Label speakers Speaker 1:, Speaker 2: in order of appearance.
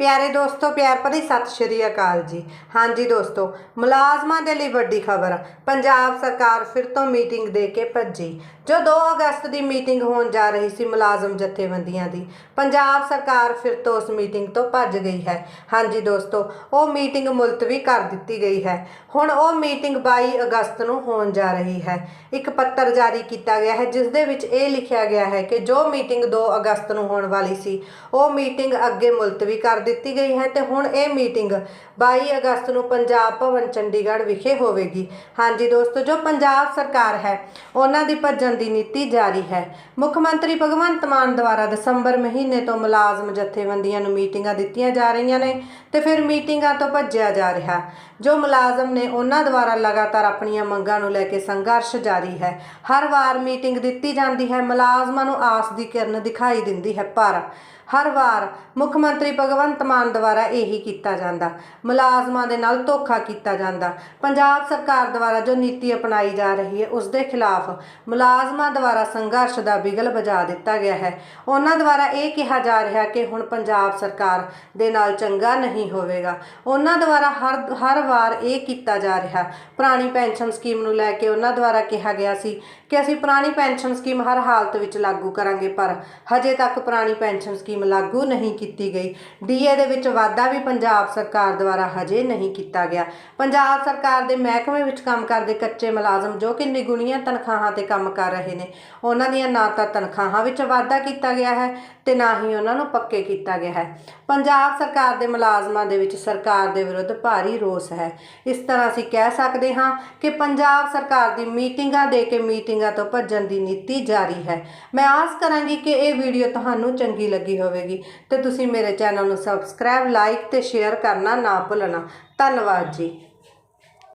Speaker 1: ਪਿਆਰੇ ਦੋਸਤੋ, ਪਿਆਰ ਭਰੀ ਸਤਿ ਸ਼੍ਰੀ ਅਕਾਲ ਜੀ। ਹਾਂਜੀ ਦੋਸਤੋ, ਮੁਲਾਜ਼ਮਾਂ ਦੇ ਲਈ ਵੱਡੀ ਖਬਰ। ਪੰਜਾਬ ਸਰਕਾਰ ਫਿਰ ਤੋਂ ਮੀਟਿੰਗ ਦੇ ਕੇ ਭੱਜੀ। ਜੋ 2 ਅਗਸਤ ਦੀ ਮੀਟਿੰਗ ਹੋਣ ਜਾ ਰਹੀ ਸੀ ਮੁਲਾਜ਼ਮ ਜਥੇਬੰਦੀਆਂ ਦੀ, ਪੰਜਾਬ ਸਰਕਾਰ ਫਿਰ ਤੋਂ ਉਸ ਮੀਟਿੰਗ ਤੋਂ ਭੱਜ ਗਈ ਹੈ। ਹਾਂਜੀ ਦੋਸਤੋ, ਉਹ ਮੀਟਿੰਗ ਮੁਲਤਵੀ ਕਰ ਦਿੱਤੀ ਗਈ ਹੈ। ਹੁਣ ਉਹ ਮੀਟਿੰਗ 22 ਅਗਸਤ ਨੂੰ ਹੋਣ ਜਾ ਰਹੀ ਹੈ। ਇੱਕ ਪੱਤਰ ਜਾਰੀ ਕੀਤਾ ਗਿਆ ਹੈ, ਜਿਸ ਦੇ ਵਿੱਚ ਇਹ ਲਿਖਿਆ ਗਿਆ ਹੈ ਕਿ ਜੋ ਮੀਟਿੰਗ 2 ਅਗਸਤ ਨੂੰ ਹੋਣ ਵਾਲੀ ਸੀ, ਉਹ ਮੀਟਿੰਗ ਅੱਗੇ ਮੁਲਤਵੀ ਕਰ ਦਿੱਤੀ ਗਈ ਹੈ ਤੇ ਹੁਣ ਇਹ ਮੀਟਿੰਗ 22 ਅਗਸਤ ਨੂੰ ਪੰਜਾਬ ਭਵਨ ਚੰਡੀਗੜ੍ਹ ਵਿਖੇ ਹੋਵੇਗੀ। ਹਾਂਜੀ ਦੋਸਤੋ, ਜੋ ਪੰਜਾਬ ਸਰਕਾਰ ਹੈ, ਉਹਨਾਂ ਦੀ ਭੱਜਣ ਦੀ ਨੀਤੀ ਜਾਰੀ ਹੈ। ਮੁੱਖ ਮੰਤਰੀ ਭਗਵੰਤ ਮਾਨ ਦੁਆਰਾ ਦਸੰਬਰ ਮਹੀਨੇ ਤੋਂ ਮੁਲਾਜ਼ਮ ਜਥੇਬੰਦੀਆਂ ਨੂੰ ਮੀਟਿੰਗਾਂ ਦਿੱਤੀਆਂ ਜਾ ਰਹੀਆਂ ਨੇ ਤੇ ਫਿਰ ਮੀਟਿੰਗਾਂ ਤੋਂ ਭੱਜਿਆ ਜਾ ਰਿਹਾ। ਜੋ ਮੁਲਾਜ਼ਮ ਨੇ ਉਹਨਾਂ ਦੁਆਰਾ ਲਗਾਤਾਰ ਆਪਣੀਆਂ ਮੰਗਾਂ ਨੂੰ ਲੈ ਕੇ ਸੰਘਰਸ਼ ਜਾਰੀ ਹੈ। ਹਰ ਵਾਰ ਮੀਟਿੰਗ ਦਿੱਤੀ ਜਾਂਦੀ ਹੈ, ਮੁਲਾਜ਼ਮਾਂ ਨੂੰ ਆਸ ਦੀ ਕਿਰਨ ਦਿਖਾਈ ਦਿੰਦੀ ਹੈ ਪਰ ਹਰ ਵਾਰ ਮੁੱਖ ਮੰਤਰੀ ਭਗਵੰਤ ਮਾਨ ਦੁਆਰਾ ਇਹੀ ਕੀਤਾ ਜਾਂਦਾ। ਮੁਲਾਜ਼ਮਾਂ ਦੇ ਨਾਲ ਧੋਖਾ ਕੀਤਾ ਜਾਂਦਾ। ਪੰਜਾਬ ਸਰਕਾਰ ਦੁਆਰਾ ਜੋ ਨੀਤੀ ਅਪਣਾਈ ਜਾ ਰਹੀ ਹੈ ਉਸ ਦੇ ਖਿਲਾਫ ਮੁਲਾਜ਼ਮਾਂ ਦੁਆਰਾ ਸੰਘਰਸ਼ ਦਾ ਬਿਗਲ ਵਜਾ ਦਿੱਤਾ ਗਿਆ ਹੈ। ਉਹਨਾਂ ਦੁਆਰਾ ਇਹ ਕਿਹਾ ਜਾ ਰਿਹਾ ਕਿ ਹੁਣ ਪੰਜਾਬ ਸਰਕਾਰ ਦੇ ਨਾਲ ਚੰਗਾ ਨਹੀਂ ਹੋਵੇਗਾ। ਉਹਨਾਂ ਦੁਆਰਾ ਹਰ ਹਰ ਵਾਰ ਇਹ ਕੀਤਾ ਜਾ ਰਿਹਾ। ਪੁਰਾਣੀ ਪੈਨਸ਼ਨ ਸਕੀਮ ਨੂੰ ਲੈ ਕੇ ਉਹਨਾਂ ਦੁਆਰਾ ਕਿਹਾ ਗਿਆ ਸੀ ਕਿ ਅਸੀਂ ਪੁਰਾਣੀ ਪੈਨਸ਼ਨ ਸਕੀਮ ਹਰ ਹਾਲਤ ਵਿੱਚ ਲਾਗੂ ਕਰਾਂਗੇ, ਪਰ ਹਜੇ ਤੱਕ ਪੁਰਾਣੀ ਪੈਨਸ਼ਨ ਸਕੀਮ ਲਾਗੂ ਨਹੀਂ ਕੀਤੀ ਗਈ। ਡੀ ਡੀਏ ਦੇ ਵਿੱਚ ਵਾਧਾ ਵੀ ਪੰਜਾਬ ਸਰਕਾਰ ਦੁਆਰਾ ਹਜੇ ਨਹੀਂ ਕੀਤਾ ਗਿਆ। ਪੰਜਾਬ ਸਰਕਾਰ ਦੇ ਮਹਿਕਮੇ ਵਿੱਚ ਕੰਮ ਕਰਦੇ ਕੱਚੇ ਮੁਲਾਜ਼ਮ ਜੋ ਕਿ ਨਿਗੁਣੀਆਂ ਤਨਖਾਹਾਂ ਤੇ ਕੰਮ ਕਰ ਰਹੇ ਨੇ, ਉਹਨਾਂ ਦੀਆਂ ਨਾ ਤਾਂ ਤਨਖਾਹਾਂ ਵਿੱਚ ਵਾਧਾ ਕੀਤਾ ਗਿਆ ਹੈ ਤੇ ਨਾ ਹੀ ਉਹਨਾਂ ਨੂੰ ਪੱਕੇ ਕੀਤਾ ਗਿਆ ਹੈ। ਪੰਜਾਬ ਸਰਕਾਰ ਦੇ ਮੁਲਾਜ਼ਮਾਂ ਦੇ ਵਿੱਚ ਸਰਕਾਰ ਦੇ ਵਿਰੁੱਧ ਭਾਰੀ ਰੋਸ ਹੈ। ਇਸ ਤਰ੍ਹਾਂ ਅਸੀਂ ਕਹਿ ਸਕਦੇ ਹਾਂ ਕਿ ਪੰਜਾਬ ਸਰਕਾਰ ਦੀ ਮੀਟਿੰਗਾਂ ਦੇ ਕੇ ਮੀਟਿੰਗਾਂ ਤੋਂ ਭੱਜਣ ਦੀ ਨੀਤੀ ਜਾਰੀ ਹੈ। ਮੈਂ ਆਸ ਕਰਾਂਗੀ ਕਿ ਇਹ ਵੀਡੀਓ ਤੁਹਾਨੂੰ ਚੰਗੀ ਲੱਗੀ ਹੋਵੇਗੀ। ਤੇ ਤੁਸੀਂ ਮੇਰੇ ਚੈਨਲ ਨੂੰ ਸਬਸਕ੍ਰਾਈਬ ਲਾਈਕ ਤੇ ਸ਼ੇਅਰ ਕਰਨਾ ਨਾ ਭੁੱਲਣਾ। ਧੰਨਵਾਦ ਜੀ।